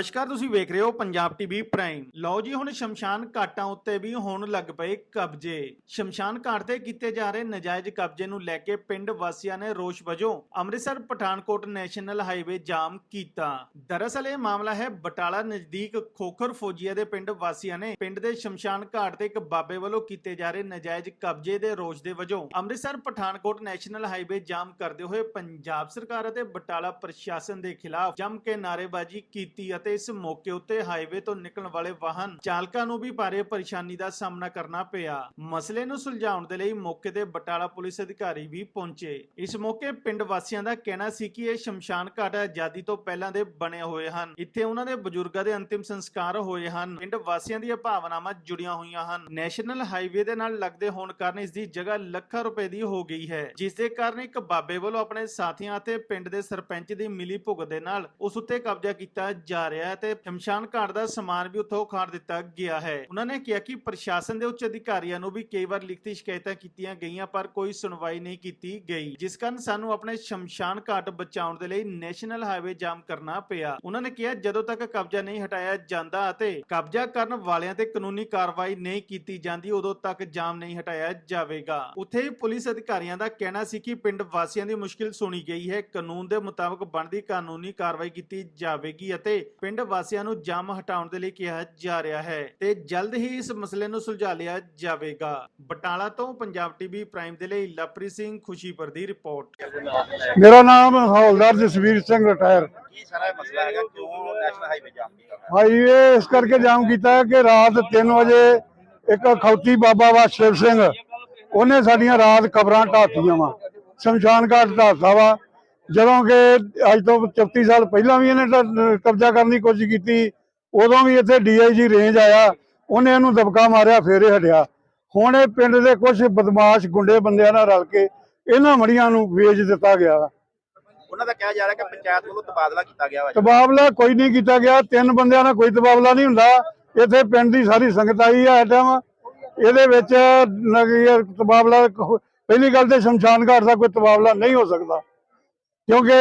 ਨਮਸਕਾਰ, ਤੁਸੀਂ ਵੇਖ ਰਹੇ ਹੋ ਪੰਜਾਬ ਟੀਵੀ ਪ੍ਰਾਈਮ। ਲਓ ਜੀ, ਹੁਣ ਸ਼ਮਸ਼ਾਨ ਘਾਟਾਂ ਉੱਤੇ ਵੀ ਹੋਣ ਲੱਗ ਪਏ ਕਬਜ਼ੇ। ਸ਼ਮਸ਼ਾਨ ਘਾਟ ਤੇ ਕੀਤੇ ਜਾ ਰਹੇ ਨਜਾਇਜ਼ ਕਬਜ਼ੇ ਨੂੰ ਲੈ ਕੇ ਪਿੰਡ ਵਾਸੀਆਂ ਨੇ ਰੋਸ਼ ਵਜੋਂ Amritsar Pathankot national highway jam ਕੀਤਾ। ਦਰਅਸਲ ਇਹ ਮਾਮਲਾ ਹੈ ਬਟਾਲਾ ਨਜ਼ਦੀਕ ਖੋਖਰ ਫੌਜੀਆ ਦੇ ਪਿੰਡ ਵਾਸੀਆਂ ਨੇ ਪਿੰਡ ਦੇ ਸ਼ਮਸ਼ਾਨ ਘਾਟ ਤੇ ਇੱਕ ਬਾਬੇ ਵੱਲੋਂ ਕੀਤੇ ਜਾ ਰਹੇ ਨਜਾਇਜ਼ ਕਬਜ਼ੇ ਦੇ ਰੋਸ਼ ਦੇ ਵਜੋਂ Amritsar Pathankot national highway jam ਕਰਦੇ ਹੋਏ ਪੰਜਾਬ ਸਰਕਾਰ ਅਤੇ ਬਟਾਲਾ ਪ੍ਰਸ਼ਾਸਨ ਦੇ ਖਿਲਾਫ ਜੰਮ ਕੇ ਨਾਅਰੇਬਾਜ਼ੀ ਕੀਤੀ ਅਤੇ ਇਸ ਮੌਕੇ ਉੱਤੇ ਹਾਈਵੇ ਤੋਂ ਨਿਕਲਣ ਵਾਲੇ ਵਾਹਨ ਚਾਲਕਾਂ ਨੂੰ ਵੀ ਭਾਰੀ ਪਰੇਸ਼ਾਨੀ ਦਾ ਸਾਹਮਣਾ ਕਰਨਾ ਪਿਆ। ਮਸਲੇ ਨੂੰ ਸੁਲਝਾਉਣ ਦੇ ਲਈ ਮੌਕੇ ਤੇ ਬਟਾਲਾ ਪੁਲਿਸ ਅਧਿਕਾਰੀ ਵੀ ਪਹੁੰਚੇ। ਇਸ ਮੌਕੇ ਪਿੰਡ ਵਾਸੀਆਂ ਦਾ ਕਹਿਣਾ ਸੀ ਕਿ ਇਹ ਸ਼ਮਸ਼ਾਨ ਘਾਟ ਆਜ਼ਾਦੀ ਤੋਂ ਪਹਿਲਾਂ ਦੇ ਬਣੇ ਹੋਏ ਹਨ। ਇੱਥੇ ਉਹਨਾਂ ਦੇ ਬਜ਼ੁਰਗਾਂ ਦੇ ਅੰਤਿਮ ਸੰਸਕਾਰ ਹੋਏ ਹਨ। ਪਿੰਡ ਵਾਸੀਆਂ ਦੀਆਂ ਭਾਵਨਾਵਾਂ ਜੁੜੀਆਂ ਹੋਈਆਂ ਹਨ। ਨੈਸ਼ਨਲ ਹਾਈਵੇ ਦੇ ਨਾਲ ਲੱਗਦੇ ਹੋਣ ਕਾਰਨ ਇਸ ਦੀ ਜਗ੍ਹਾ ਲੱਖਾਂ ਰੁਪਏ ਦੀ ਹੋ ਗਈ ਹੈ। ਜਿਸ ਦੇ ਕਾਰਨ ਇੱਕ ਬਾਬੇ ਵੱਲੋਂ ਆਪਣੇ ਸਾਥੀਆਂ ਅਤੇ ਪਿੰਡ ਦੇ ਸਰਪੰਚ ਦੀ ਮਿਲੀ ਭੁਗਤ ਦੇ ਨਾਲ ਉਸ ਉੱਤੇ ਕਬਜ਼ਾ ਕੀਤਾ ਜਾ ਰਿਹਾ ਹੈ ਤੇ ਸ਼ਮਸ਼ਾਨ ਘਾਟ ਦਾ ਸਮਾਨ ਵੀ ਉੱਥੋਂ ਉਖਾੜ ਦਿੱਤਾ ਗਿਆ ਹੈ। ਉਹਨਾਂ ਨੇ ਕਿਹਾ ਕਿ ਪ੍ਰਸ਼ਾਸਨ ਦੇ ਉੱਚ ਅਧਿਕਾਰੀਆਂ ਨੂੰ ਵੀ ਕਈ ਵਾਰ ਲਿਖਤੀ ਸ਼ਿਕਾਇਤਾਂ ਕੀਤੀਆਂ ਗਈਆਂ, ਪਰ ਕੋਈ ਸੁਣਵਾਈ ਨਹੀਂ ਕੀਤੀ ਗਈ, ਜਿਸ ਕਾਰਨ ਸਾਨੂੰ ਆਪਣੇ ਸ਼ਮਸ਼ਾਨ ਘਾਟ ਬਚਾਉਣ ਦੇ ਲਈ ਨੈਸ਼ਨਲ ਹਾਈਵੇ ਜਾਮ ਕਰਨਾ ਪਿਆ। ਉਹਨਾਂ ਨੇ ਕਿਹਾ, ਜਦੋਂ ਤੱਕ ਕਬਜ਼ਾ ਨਹੀਂ ਹਟਾਇਆ ਜਾਂਦਾ ਅਤੇ ਕਬਜ਼ਾ ਕਰਨ ਵਾਲਿਆਂ ਤੇ ਕਾਨੂੰਨੀ ਕਾਰਵਾਈ ਨਹੀਂ ਕੀਤੀ ਜਾਂਦੀ, ਉਦੋਂ ਤੱਕ ਜਾਮ ਨਹੀਂ ਹਟਾਇਆ ਜਾਵੇਗਾ। ਉੱਥੇ ਹੀ ਪੁਲਿਸ ਅਧਿਕਾਰੀਆਂ ਦਾ ਕਹਿਣਾ ਸੀ ਕਿ ਪਿੰਡ ਵਾਸੀਆਂ ਦੀ ਮੁਸ਼ਕਿਲ ਸੁਣੀ ਗਈ ਹੈ। ਕਾਨੂੰਨ ਦੇ ਮੁਤਾਬਕ ਬਣਦੀ ਕਾਨੂੰਨੀ ਕਾਰਵਾਈ ਕੀਤੀ ਜਾਵੇਗੀ ਅਤੇ ਪਿੰਡ ਵਾਸੀਆਂ ਨੂੰ ਜਾਮ ਹਟਾਉਣ ਦੇ ਲਈ ਕਿਹਾ ਜਾ ਰਿਹਾ ਹੈ ਤੇ ਜਲਦ ਹੀ ਇਸ ਮਸਲੇ ਨੂੰ ਸੁਲਝਾ ਲਿਆ ਜਾਵੇਗਾ। ਬਟਾਲਾ ਤੋਂ ਪੰਜਾਬ ਟੀਵੀ ਪ੍ਰਾਈਮ ਦੇ ਲਈ ਲਵਪ੍ਰੀਤ ਸਿੰਘ ਖੁਸ਼ੀਪੁਰ ਦੀ ਰਿਪੋਰਟ। ਮੇਰਾ ਨਾਮ ਹੌਲਦਾਰ ਜਸਵੀਰ ਸਿੰਘ ਰਿਟਾਇਰ। ਕੀ ਸਾਰਾ ਇਹ ਮਸਲਾ ਹੈਗਾ? ਕਿਉਂ ਨੈਸ਼ਨਲ ਹਾਈਵੇ ਜਾਮ ਕੀਤਾ ਗਿਆ ਹਾਈਵੇ ਇਸ ਕਰਕੇ ਜਾਮ ਕੀਤਾ ਹੈ ਕਿ ਰਾਤ 3 ਵਜੇ ਇੱਕ ਖੌਤੀ ਬਾਬਾ ਵਾ ਸ਼ਿਵ ਸਿੰਘ ਉਹਨੇ ਸਾਡੀਆਂ ਰਾਤ ਕਬਰਾਂ ਢਾਤੀਆਂ ਵਾ। ਸ਼ਮਸ਼ਾਨ ਘਾਟ ਢਾਤਾ ਵਾ। ਜਦੋਂ ਕਿ ਅੱਜ ਤੋਂ 34 ਸਾਲ ਪਹਿਲਾਂ ਵੀ ਇਹਨੇ ਕਬਜ਼ਾ ਕਰਨ ਦੀ ਕੋਸ਼ਿਸ਼ ਕੀਤੀ। ਉਦੋਂ ਵੀ ਇੱਥੇ ਡੀਆਈਜੀ ਰੇਂਜ ਆਇਆ। ਉਹਨੇ ਇਹਨੂੰ ਦਬਕਾ ਮਾਰਿਆ ਫੇਰ ਇਹ ਹਟਿਆ। ਹੁਣ ਇਹ ਪਿੰਡ ਦੇ ਕੁਝ ਬਦਮਾਸ਼ ਗੁੰਡੇ ਬੰਦਿਆਂ ਨਾਲ ਰਲ ਕੇ ਇਹਨਾਂ ਮੜੀਆਂ ਨੂੰ ਵੇਚ ਦਿੱਤਾ ਗਿਆ। ਉਹਨਾਂ ਦਾ ਕਿਹਾ ਜਾ ਰਿਹਾ ਕਿ ਪੰਚਾਇਤ ਵੱਲੋਂ ਤਬਾਦਲਾ ਕੀਤਾ ਗਿਆ ਵਾ ਤਬਾਦਲਾ ਕੋਈ ਨਹੀਂ ਕੀਤਾ ਗਿਆ। ਤਿੰਨ ਬੰਦਿਆਂ ਨਾਲ ਕੋਈ ਤਬਾਦਲਾ ਨਹੀਂ ਹੁੰਦਾ। ਇੱਥੇ ਪਿੰਡ ਦੀ ਸਾਰੀ ਸੰਗਤ ਆਈ ਇਸ ਟਾਈਮ ਇਹਦੇ ਵਿੱਚ ਤਬਾਦਲਾ ਪਹਿਲੀ ਗੱਲ ਤੇ ਸ਼ਮਸ਼ਾਨ ਘਾਟ ਦਾ ਕੋਈ ਤਬਾਦਲਾ ਨਹੀਂ ਹੋ ਸਕਦਾ। ਕਿਉਂਕਿ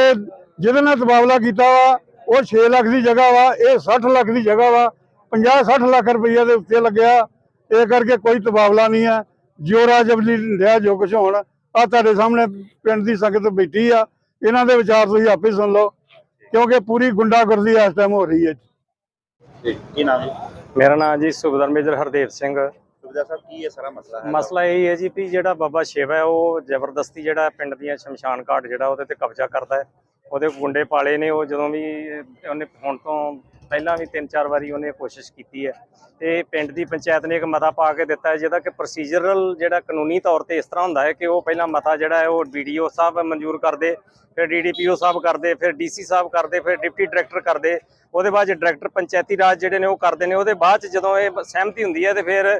ਜਿਹਦੇ ਨਾਲ ਤਬਾਦਲਾ ਕੀਤਾ ਵਾ ਉਹ 6 ਲੱਖ ਦੀ ਜਗ੍ਹਾ ਵਾ ਇਹ 60 ਲੱਖ ਦੀ ਜਗ੍ਹਾ ਵਾ। 50 60 ਲੱਖ ਰੁਪਈਆ ਦੇ ਉੱਤੇ ਲੱਗਿਆ। ਇਹ ਕਰਕੇ ਕੋਈ ਤਬਾਦਲਾ ਨਹੀਂ ਹੈ ਜਿਉਰਾ ਜਬਲੀ ਲਿਆ ਜੋ ਕੁਛ ਹੋਣ ਆ ਤੁਹਾਡੇ ਸਾਹਮਣੇ ਪਿੰਡ ਦੀ ਸੰਗਤ ਬੈਠੀ ਆ। ਇਹਨਾਂ ਦੇ ਵਿਚਾਰ ਤੁਸੀਂ ਆਪੇ ਸੁਣ ਲਓ ਕਿਉਂਕਿ ਪੂਰੀ ਗੁੰਡਾਗਰਦੀ ਇਸ ਟਾਈਮ ਹੋ ਰਹੀ ਹੈ ਕੀ ਨਾਮ ਹੈ ਮੇਰਾ ਨਾਮ ਜੀ ਸੁਬਦਰ ਮੇਜਰ ਹਰਦੇਵ ਸਿੰਘ। ਸੁਬਿਧਾ ਸਾਹਿਬ, ਕੀ ਇਹ ਸਾਰਾ ਮਸਲਾ ਹੈ ਮਸਲਾ ਇਹ ਹੈ ਜੀ ਵੀ ਜਿਹੜਾ ਬਾਬਾ ਸ਼ਿਵ ਹੈ, ਉਹ ਜ਼ਬਰਦਸਤੀ ਜਿਹੜਾ ਪਿੰਡ ਦੀਆਂ ਸ਼ਮਸ਼ਾਨ ਘਾਟ ਜਿਹੜਾ ਉਹਦੇ ਤੇ ਕਬਜ਼ਾ ਕਰਦਾ ਹੈ। ਉਹਦੇ ਗੁੰਡੇ ਪਾਲੇ ਨੇ, ਉਹ ਜਦੋਂ ਵੀ ਉਹਨੇ ਹੁਣ ਤੋਂ ਪਹਿਲਾਂ ਵੀ ਤਿੰਨ ਚਾਰ ਵਾਰੀ ਉਹਨੇ ਕੋਸ਼ਿਸ਼ ਕੀਤੀ ਹੈ। ਤੇ ਪਿੰਡ ਦੀ ਪੰਚਾਇਤ ਨੇ ਇੱਕ ਮਤਾ ਪਾ ਕੇ ਦਿੱਤਾ ਹੈ, ਜਿਹਦਾ ਕਿ ਪ੍ਰੋਸੀਜਰਲ ਜਿਹੜਾ ਕਾਨੂੰਨੀ ਤੌਰ ਤੇ ਇਸ ਤਰ੍ਹਾਂ ਹੁੰਦਾ ਹੈ ਕਿ ਉਹ ਪਹਿਲਾਂ ਮਤਾ ਜਿਹੜਾ ਹੈ, ਉਹ ਵੀਡੀਓ ਸਾਹਿਬ ਮਨਜ਼ੂਰ ਕਰਦੇ, ਫਿਰ ਡੀਡੀਪੀਓ ਸਾਹਿਬ ਕਰਦੇ, ਫਿਰ ਡੀਸੀ ਸਾਹਿਬ ਕਰਦੇ, ਫਿਰ ਡਿਪਟੀ ਡਾਇਰੈਕਟਰ ਕਰਦੇ। ਉਹਦੇ ਬਾਅਦ ਡਾਇਰੈਕਟਰ ਪੰਚਾਇਤੀ ਰਾਜ ਜਿਹੜੇ ਨੇ ਉਹ ਕਰਦੇ ਨੇ। ਉਹਦੇ ਬਾਅਦ ਚ ਜਦੋਂ ਇਹ ਸਹਿਮਤੀ ਹੁੰਦੀ ਹੈ ਤੇ ਫਿਰ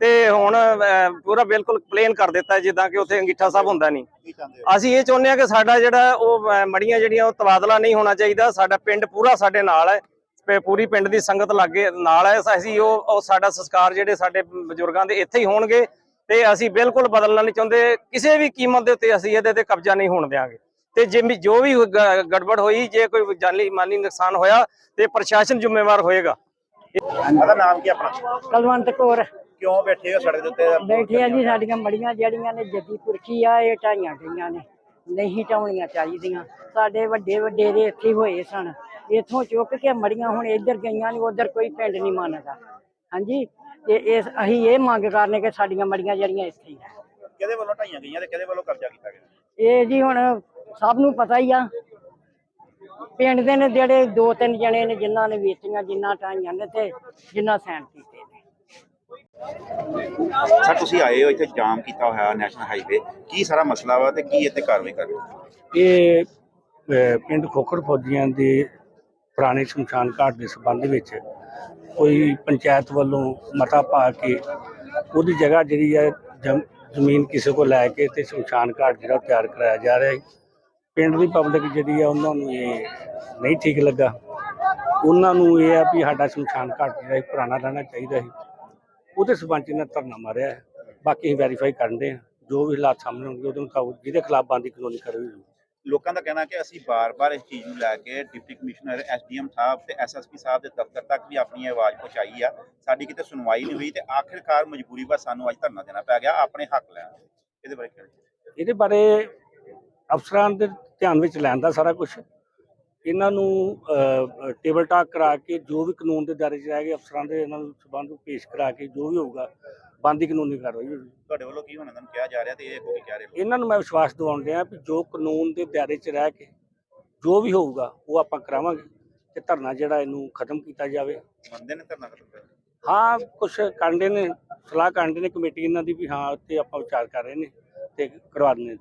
ਤੇ ਹੁਣ ਪੂਰਾ ਬਿਲਕੁਲ ਪਲੇਨ ਕਰ ਦਿੱਤਾ ਜਿੱਦਾਂ ਕਿ ਉੱਥੇ ਅੰਗੀਠਾ ਸਾਹਿਬ ਹੁੰਦਾ ਨਹੀਂ। ਅਸੀਂ ਇਹ ਚਾਹੁੰਦੇ ਹਾਂ ਕਿ ਸਾਡਾ ਜਿਹੜਾ ਉਹ ਮੜੀਆਂ ਜਿਹੜੀਆਂ ਉਹ ਤਬਾਦਲਾ ਨਹੀਂ ਹੋਣਾ ਚਾਹੀਦਾ। ਸਾਡਾ ਪਿੰਡ ਪੂਰਾ ਸਾਡੇ ਨਾਲ ਹੈ। ਤੇ ਪੂਰੀ ਪਿੰਡ ਦੀ ਸੰਗਤ ਲਾਗੇ ਨਾਲ ਹੈ। ਅਸੀਂ ਉਹ ਉਹ ਸਾਡਾ ਸੰਸਕਾਰ ਜਿਹੜੇ ਸਾਡੇ ਬਜ਼ੁਰਗਾਂ ਦੇ ਇੱਥੇ ਹੀ ਹੋਣਗੇ। ਤੇ ਅਸੀਂ ਬਿਲਕੁਲ ਬਦਲਣਾ ਨਹੀਂ ਚਾਹੁੰਦੇ। ਕਿਸੇ ਵੀ ਕੀਮਤ ਦੇ ਉੱਤੇ ਅਸੀਂ ਇਹਦੇ ਤੇ ਕਬਜ਼ਾ ਨਹੀਂ ਹੋਣ ਦੇਵਾਂਗੇ ਤੇ ਜੇ ਵੀ- ਜੋ ਵੀ ਗੜਬੜ ਹੋਈ ਜੇ ਕੋਈ ਜਾਨੀ ਮਾਲੀ ਨੁਕਸਾਨ ਹੋਇਆ ਤੇ ਪ੍ਰਸ਼ਾਸਨ ਜ਼ਿੰਮੇਵਾਰ ਹੋਏਗਾ। ਉਹਦਾ ਨਾਮ ਕੀ ਆਪਣਾ? ਕਲਵੰਤ ਕੌਰ। ਕਿਉਂ ਬੈਠੇ ਹੋ ਸੜਕ ਦੇ ਉੱਤੇ? ਬੈਠੇ ਆ ਜੀ ਸਾਡੀਆਂ ਮੜੀਆਂ ਜਿਹੜੀਆਂ ਨੇ ਜੱਦੀ ਪੁਰਖੀ ਆ ਇਹ ਢਾਈਆਂ ਗਈਆਂ ਨੇ। ਨਹੀਂ ਢਾਉਣੀਆਂ ਚਾਹੀਦੀਆਂ। ਸਾਡੇ ਵੱਡੇ ਵੱਡੇ ਦੇ ਇੱਥੇ ਹੋਏ ਸਨ। ਇੱਥੋਂ ਚੁੱਕ ਕੇ ਮੜੀਆਂ ਹੁਣ ਇੱਧਰ ਗਈਆਂ ਨੇ ਉਧਰ ਕੋਈ ਪਿੰਡ ਨਹੀਂ ਮੰਨਦਾ। ਹਾਂਜੀ ਤੇ ਇਸ ਅਸੀਂ ਇਹ ਮੰਗ ਕਰਨੇ ਕਿ ਸਾਡੀਆਂ ਮੜੀਆਂ ਜਿਹੜੀਆਂ ਇੱਥੇ ਹੀ ਆ। ਕਿਹਦੇ ਵੱਲੋਂ ਢਾਈਆਂ ਗਈਆਂ ਤੇ ਕਿਹਦੇ ਵੱਲੋਂ ਕਬਜ਼ਾ ਕੀਤਾ ਗਿਆ? ਇਹ ਜੀ ਹੁਣ ਸਭ ਨੂੰ ਪਤਾ ਹੀ ਆ। ਪਿੰਡ ਦੇ ਨੇ ਜਿਹੜੇ ਦੋ ਤਿੰਨ ਜਣੇ ਨੇ ਜਿਨ੍ਹਾਂ ਨੇ ਵੇਚੀਆਂ ਜਿਨ੍ਹਾਂ ਢਾਈਆਂ ਨੇ ਤੇ ਜਿਨ੍ਹਾਂ ਸੈਨ ਕੀਤੇ। ਸਰ ਤੁਸੀਂ ਆਏ ਹੋ ਇੱਥੇ ਜਾਮ ਕੀਤਾ ਹੋਇਆ ਨੈਸ਼ਨਲ ਹਾਈਵੇ। ਕੀ ਸਾਰਾ ਮਸਲਾ ਵਾ ਤੇ ਕੀ ਇੱਥੇ ਕਾਰਵਾਈ ਕਰ ਰਹੇ ਹੋ? ਇਹ ਅਹ, ਪਿੰਡ ਖੋਖਰ ਫੌਜੀਆਂ ਦੇ ਪੁਰਾਣੇ ਸ਼ਮਸ਼ਾਨ ਘਾਟ ਦੇ ਸੰਬੰਧ ਵਿੱਚ ਕੋਈ ਪੰਚਾਇਤ ਵੱਲੋਂ ਮਤਾ ਪਾ ਕੇ ਉਹਦੀ ਜਗ੍ਹਾ ਜਿਹੜੀ ਹੈ ਜ਼ਮ- ਜ਼ਮੀਨ ਕਿਸੇ ਕੋਲ ਲੈ ਕੇ ਤੇ ਸ਼ਮਸ਼ਾਨ ਘਾਟ ਜਿਹੜਾ ਉਹ ਤਿਆਰ ਕਰਾਇਆ ਜਾ ਰਿਹਾ ਹੈ। ਪਿੰਡ ਦੀ ਪਬਲਿਕ ਜਿਹੜੀ ਆ ਉਹਨਾਂ ਨੂੰ ਇਹ ਨਹੀਂ ਠੀਕ ਲੱਗਾ। ਉਹਨਾਂ ਨੂੰ ਇਹ ਆ ਵੀ ਸਾਡਾ ਸ਼ਮਸ਼ਾਨ ਘਾਟ ਜਿਹੜਾ ਇਹ ਪੁਰਾਣਾ ਰਹਿਣਾ ਚਾਹੀਦਾ ਸੀ ਉਹਦੇ ਸਬੰਧ ਇਹਨਾਂ ਧਰਨਾ ਮਾਰਿਆ ਹੈ। ਬਾਕੀ ਅਸੀਂ ਵੈਰੀਫਾਈ ਕਰਨ ਦੇ ਜੋ ਵੀ ਹਾਲਾਤ ਸਾਹਮਣੇ ਹੋਣਗੇ ਉਹਦੇ ਮੁਤਾਬਕ ਜਿਹਦੇ ਖਿਲਾਫ ਬੰਦੀ ਕਾਨੂੰਨੀ ਕਾਰਵਾਈ ਹੋਊਗੀ। ਲੋਕਾਂ ਦਾ ਕਹਿਣਾ ਕਿ ਅਸੀਂ ਬਾਰ-ਬਾਰ ਇਸ ਚੀਜ਼ ਨੂੰ ਲੈ ਕੇ ਡਿਪਟੀ ਕਮਿਸ਼ਨਰ ਐਸਡੀਐਮ ਸਾਹਿਬ ਤੇ ਐਸਐਸਪੀ ਸਾਹਿਬ ਦੇ ਦਫ਼ਤਰ ਤੱਕ ਵੀ ਆਪਣੀ ਆਵਾਜ਼ ਪਹੁੰਚਾਈ ਆ। ਸਾਡੀ ਕਿਤੇ ਸੁਣਵਾਈ ਨਹੀਂ ਹੋਈ ਤੇ ਆਖਿਰਕਾਰ ਮਜਬੂਰੀ ਬਸ ਸਾਨੂੰ ਅੱਜ ਧਰਨਾ ਦੇਣਾ ਪੈ ਗਿਆ ਆਪਣੇ ਹੱਕ ਲੈਣ ਇਹਦੇ ਬਾਰੇ ਕੀ ਇਹਦੇ ਬਾਰੇ ਅਫਸਰਾਂ ਦੇ ਧਿਆਨ ਵਿੱਚ ਲੈਣ ਦਾ ਸਾਰਾ ਕੁਝ ਇਹਨਾਂ ਨੂੰ ਟੇਬਲ ਟਾਕ ਕਰਾ ਕੇ ਜੋ ਵੀ ਕਾਨੂੰਨ ਦੇ ਦਾਇਰੇ 'ਚ ਰਹਿ ਗਏ ਅਫਸਰਾਂ ਦੇ ਇਹਨਾਂ ਨੂੰ ਸਬੰਧ ਪੇਸ਼ ਕਰਾ ਕੇ ਜੋ ਵੀ ਹੋਊਗਾ ਬੰਦੀ ਕਾਨੂੰਨੀ ਕਾਰਵਾਈ ਹੋਊਗੀ। ਤੁਹਾਡੇ ਵੱਲੋਂ ਕੀ ਹੁਣ ਇਹਨਾਂ ਨੂੰ ਕਿਹਾ ਜਾ ਰਿਹਾ ਤੇ ਇਹ ਅੱਗੋਂ ਕੀ ਕਹਿ ਰਹੇ ਲੋਕ? ਇਹਨਾਂ ਨੂੰ ਮੈਂ ਵਿਸ਼ਵਾਸ ਦਿਵਾਉਣ ਡਿਆ ਵੀ ਜੋ ਕਾਨੂੰਨ ਦੇ ਦਾਇਰੇ 'ਚ ਰਹਿ ਕੇ ਜੋ ਵੀ ਹੋਊਗਾ ਉਹ ਆਪਾਂ ਕਰਾਵਾਂਗੇ ਤੇ ਧਰਨਾ ਜਿਹੜਾ ਇਹਨੂੰ ਖਤਮ ਕੀਤਾ ਜਾਵੇ। ਮੰਨਦੇ ਨੇ ਧਰਨਾ ਖਤਮ ਕਰਨ? ਹਾਂ ਕੁਝ ਕਾਂਡੇ ਨੇ ਸਲਾਹ ਕਾਂਡੇ ਨੇ ਕਮੇਟੀ ਇਹਨਾਂ ਦੀ ਵੀ ਹਾਂ ਤੇ ਆਪਾਂ ਵਿਚਾਰ ਕਰ ਰਹੇ ਨੇ ਤੇ ਕਰਵਾ ਦਿੰਦੇ ਹਾਂ।